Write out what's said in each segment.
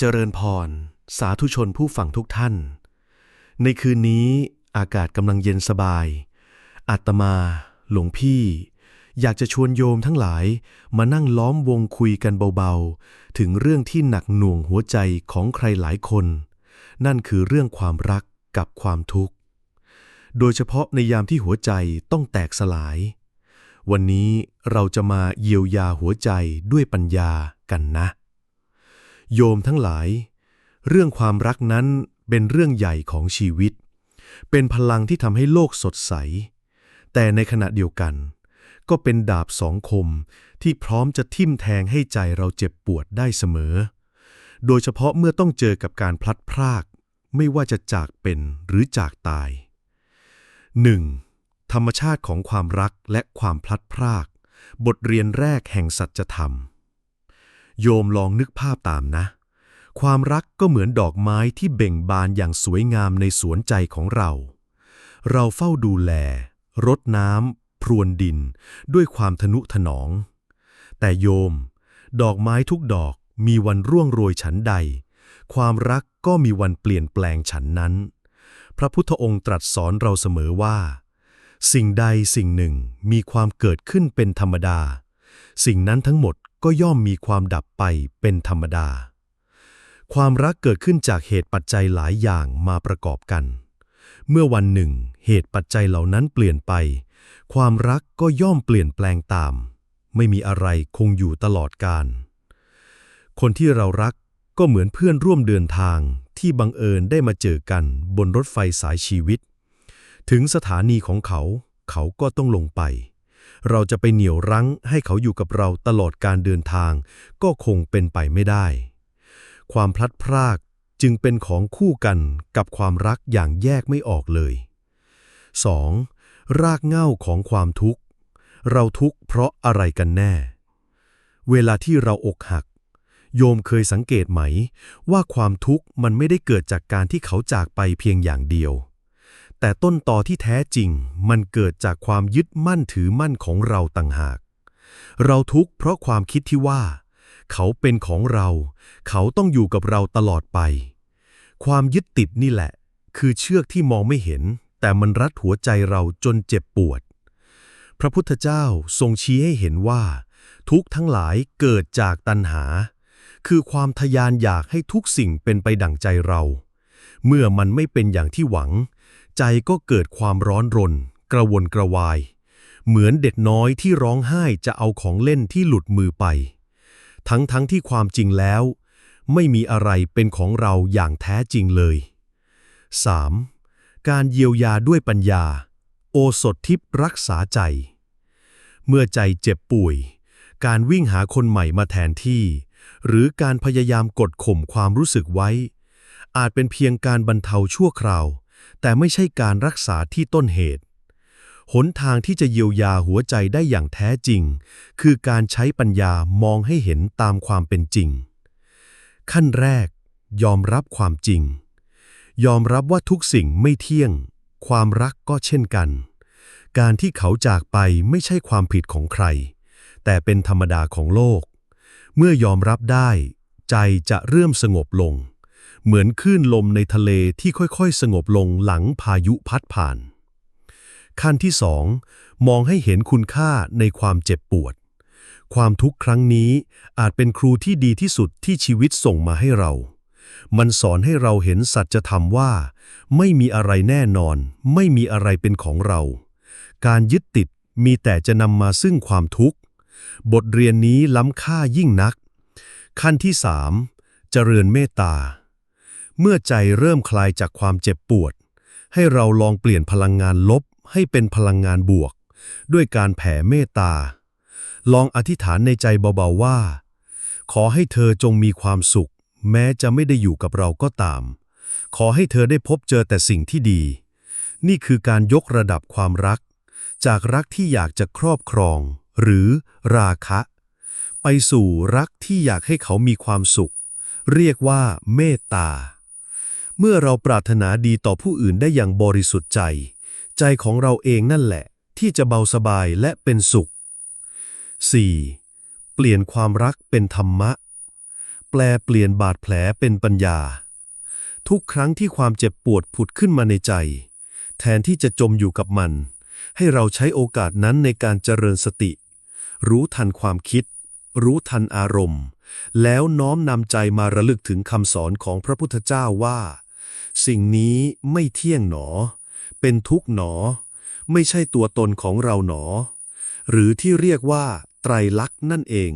เจริญพร สาธุชนผู้ฟังทุกท่าน ในคืนนี้อากาศกำลังเย็นสบาย อาตมา หลวงพี่ อยากจะชวนโยมทั้งหลายมานั่งล้อมวงคุยกันเบาๆ ถึงเรื่องที่หนักหน่วงหัวใจของใครหลายคน นั่นคือเรื่องความรักกับความทุกข์ โดยเฉพาะในยามที่หัวใจต้องแตกสลาย วันนี้เราจะมาเยียวยาหัวใจด้วยปัญญากันนะ โยมทั้งหลาย เรื่องความรักนั้นเป็นเรื่องใหญ่ของชีวิต เป็นพลังที่ทำให้โลกสดใส แต่ในขณะเดียวกัน ก็เป็นดาบสองคมที่พร้อมจะทิ่มแทงให้ใจเราเจ็บปวดได้เสมอ โดยเฉพาะเมื่อต้องเจอกับการพลัดพราก ไม่ว่าจะจากเป็นหรือจากตาย 1. ธรรมชาติของความรักและความพลัดพราก บทเรียนแรกแห่งสัจธรรม โยมลองนึกภาพตามนะ ความรักก็เหมือนดอกไม้ที่เบ่งบานอย่างสวยงามในสวนใจของเรา เราเฝ้าดูแล รดน้ำพรวนดิน ด้วยความทนุถนอมแต่โยม ดอกไม้ทุกดอกมีวันร่วงโรยฉันใด ความรักก็มีวันเปลี่ยนแปลงฉันนั้น พระพุทธองค์ตรัสสอนเราเสมอว่า สิ่งใดสิ่งหนึ่งมีความเกิดขึ้นเป็นธรรมดา สิ่งนั้นทั้งหมด ก็ย่อมมีความดับไปเป็นธรรมดา ความรักเกิดขึ้นจากเหตุปัจจัยหลายอย่างมาประกอบกัน เมื่อวันหนึ่ง เหตุปัจจัยเหล่านั้นเปลี่ยนไป ความรักก็ย่อมเปลี่ยนแปลงตาม ไม่มีอะไรคงอยู่ตลอดกาลคนที่เรารักก็เหมือนเพื่อนร่วมเดินทางที่บังเอิญได้มาเจอกันบนรถไฟสายชีวิต ถึงสถานีของเขา เขาก็ต้องลงไป เราจะไปเหนี่ยวรั้งให้เขาอยู่กับเราตลอดการเดินทาง ก็คงเป็นไปไม่ได้ ความพลัดพรากจึงเป็นของคู่กันกับความรักอย่างแยกไม่ออกเลย 2. รากเหง้าของความทุกข์ เราทุกข์เพราะอะไรกันแน่ เวลาที่เราอกหัก โยมเคยสังเกตไหม ว่าความทุกข์มันไม่ได้เกิดจากการที่เขาจากไปเพียงอย่างเดียว แต่ต้นตอที่แท้จริงมันเกิดจากความยึดมั่นถือมั่นของเราต่างหาก เราทุกข์เพราะความคิดที่ว่า เขาเป็นของเรา เขาต้องอยู่กับเราตลอดไป ความยึดติดนี่แหละ คือเชือกที่มองไม่เห็น แต่มันรัดหัวใจเราจนเจ็บปวด พระพุทธเจ้าทรงชี้ให้เห็นว่า ทุกข์ทั้งหลายเกิดจากตัณหา คือความทยานอยากให้ทุกสิ่งเป็นไปดั่งใจเรา เมื่อมันไม่เป็นอย่างที่หวัง ใจก็เกิดความร้อนรน กระวนกระวาย เหมือนเด็กน้อยที่ร้องไห้จะเอาของเล่นที่หลุดมือไป ทั้งทั้งที่ความจริงแล้ว ไม่มีอะไรเป็นของเราอย่างแท้จริงเลย 3. การเยียวยาด้วยปัญญา โอสถทิพรักษาใจ เมื่อใจเจ็บป่วย การวิ่งหาคนใหม่มาแทนที่ หรือการพยายามกดข่มความรู้สึกไว้ อาจเป็นเพียงการบรรเทาชั่วคราว แต่ไม่ใช่การรักษาที่ต้นเหตุ หนทางที่จะเยียวยาหัวใจได้อย่างแท้จริง คือการใช้ปัญญามองให้เห็นตามความเป็นจริง ขั้นแรก ยอมรับความจริง ยอมรับว่าทุกสิ่งไม่เที่ยง ความรักก็เช่นกัน การที่เขาจากไปไม่ใช่ความผิดของใคร แต่เป็นธรรมดาของโลก เมื่อยอมรับได้ ใจจะเริ่มสงบลง เหมือนคลื่นลมในทะเลที่ค่อยๆ สงบลงหลังพายุพัดผ่าน ขั้นที่สองมองให้เห็นคุณค่าในความเจ็บปวด ความทุกข์ครั้งนี้อาจเป็นครูที่ดีที่สุดที่ชีวิตส่งมาให้เรา มันสอนให้เราเห็นสัจธรรมว่า ไม่มีอะไรแน่นอน ไม่มีอะไรเป็นของเรา การยึดติดมีแต่จะนำมาซึ่งความทุกข์ บทเรียนนี้ล้ำค่ายิ่งนัก ขั้นที่สามเจริญเมตตา เมื่อใจเริ่มคลายจากความเจ็บปวด ให้เราลองเปลี่ยนพลังงานลบให้เป็นพลังงานบวก ด้วยการแผ่เมตตา ลองอธิษฐานในใจเบาๆว่า ขอให้เธอจงมีความสุข แม้จะไม่ได้อยู่กับเราก็ตาม ขอให้เธอได้พบเจอแต่สิ่งที่ดี นี่คือการยกระดับความรัก จากรักที่อยากจะครอบครอง หรือราคะ ไปสู่รักที่อยากให้เขามีความสุข เรียกว่าเมตตา เมื่อเราปรารถนาดีต่อผู้อื่นได้อย่างบริสุทธิ์ใจ ใจของเราเองนั่นแหละ ที่จะเบาสบายและเป็นสุข 4. เปลี่ยนความรักเป็นธรรมะ แปลเปลี่ยนบาดแผลเป็นปัญญา ทุกครั้งที่ความเจ็บปวดผุดขึ้นมาในใจ แทนที่จะจมอยู่กับมัน ให้เราใช้โอกาสนั้นในการเจริญสติ รู้ทันความคิด รู้ทันอารมณ์ แล้วน้อมนำใจมาระลึกถึงคำสอนของพระพุทธเจ้าว่า สิ่งนี้ไม่เที่ยงหนอ เป็นทุกหนอ ไม่ใช่ตัวตนของเราหนอ หรือที่เรียกว่า ไตรลักษณ์นั่นเอง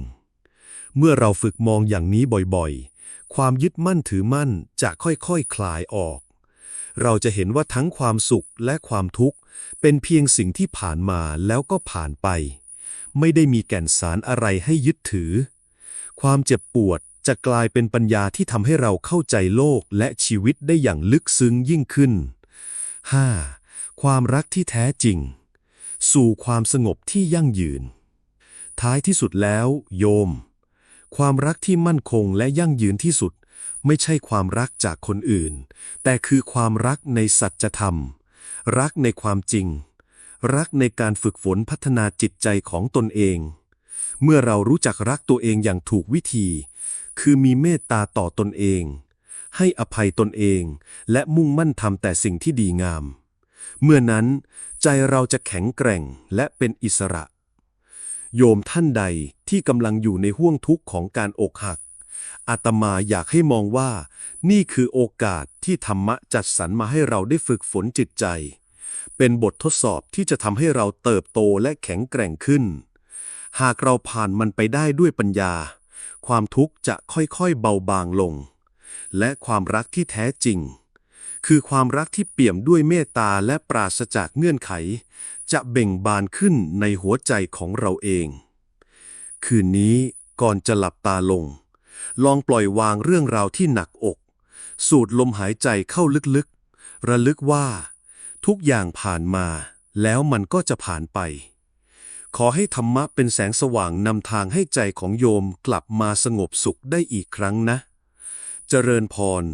เมื่อเราฝึกมองอย่างนี้บ่อยๆ ความยึดมั่นถือมั่นจะค่อยๆคคลายออก เราจะเห็นว่าทั้งความสุขและความทุกข์ เป็นเพียงสิ่งที่ผ่านมาแล้วก็ผ่านไป ไม่ได้มีแก่นสารอะไรให้ยึดถือ ความเจ็บปวด จะกลายเป็นปัญญาที่ทำให้เราเข้าใจโลกและชีวิตได้อย่างลึกซึ้งยิ่งขึ้น 5. ความรักที่แท้จริง สู่ความสงบที่ยั่งยืน ท้ายที่สุดแล้ว โยม ความรักที่มั่นคงและยั่งยืนที่สุด ไม่ใช่ความรักจากคนอื่น แต่คือความรักในสัจธรรม รักในความจริง รักในการฝึกฝนพัฒนาจิตใจของตนเอง เมื่อเรารู้จักรักตัวเองอย่างถูกวิธี คือมีเมตตาต่อตนเอง ให้อภัยตนเอง และมุ่งมั่นทำแต่สิ่งที่ดีงาม เมื่อนั้น ใจเราจะแข็งแกร่งและเป็นอิสระ โยมท่านใดที่กำลังอยู่ในห่วงทุกข์ของการอกหัก อาตมาอยากให้มองว่า นี่คือโอกาสที่ธรรมะจัดสรรมาให้เราได้ฝึกฝนจิตใจ เป็นบททดสอบที่จะทำให้เราเติบโตและแข็งแกร่งขึ้น หากเราผ่านมันไปได้ด้วยปัญญา ความทุกข์จะค่อยๆเบาบางลง และความรักที่แท้จริง คือความรักที่เปี่ยมด้วยเมตตาและปราศจากเงื่อนไข จะเบ่งบานขึ้นในหัวใจของเราเอง คืนนี้ก่อนจะหลับตาลง ลองปล่อยวางเรื่องราวที่หนักอก สูดลมหายใจเข้าลึกๆ ระลึกว่า ทุกอย่างผ่านมา แล้วมันก็จะผ่านไป ขอให้ธรรมะเป็นแสงสว่างนำทางให้ใจของโยมกลับมาสงบสุขได้อีกครั้งนะ เจริญพร